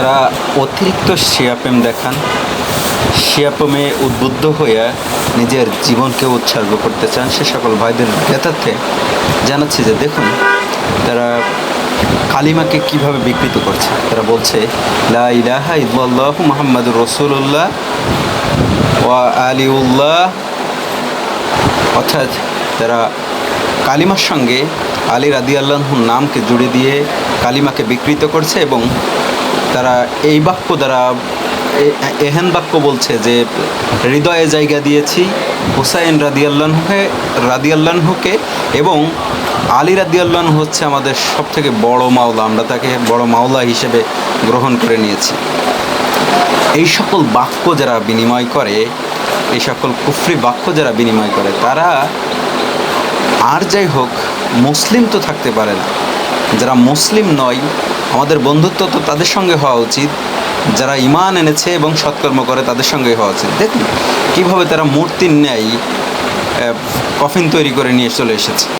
যারা অতিরিক্ত শিয়াপ্রেম দেখান শিয়াপ্রেমে উদ্বুদ্ধ হয়ে নিজের জীবনকে উৎসর্গ করতে চান, সে সকল ভাইদের জ্ঞাতার্থে জানাচ্ছে যে দেখুন, তারা কালিমাকে কীভাবে বিকৃত করছে। তারা বলছে, লা ইলাহা রাসূলুল্লাহ ওয়া আলিউল্লাহ। অর্থাৎ তারা কালিমার সঙ্গে আলী রাদি আল্লাহর নামকে জুড়ে দিয়ে কালিমাকে বিকৃত করছে এবং তারা এই বাক্য দ্বারা এহেন বাক্য বলছে যে, হৃদয়ে জায়গা দিয়েছি হুসাইন রাদি আল্লাহকে রাদি আল্লাহকে এবং আলী রাদি আল্লাহ হচ্ছে আমাদের সবথেকে বড় মাওলা। আমরা তাকে বড় মাওলা হিসেবে গ্রহণ করে নিয়েছি। এই সকল বাক্য যারা বিনিময় করে, এই সকল কুফরি বাক্য যারা বিনিময় করে, তারা আর যাই হোক, মুসলিম তো থাকতে পারে না। যারা মুসলিম নয় আমাদের বন্ধুত্ব তো তাদের সঙ্গে হওয়া উচিত। যারা ইমান এনেছে এবং সৎকর্ম করে তাদের সঙ্গে হওয়া উচিত। দেখুন, কীভাবে তারা মূর্তির ন্যায় কফিন তৈরি করে নিয়ে চলে এসেছে।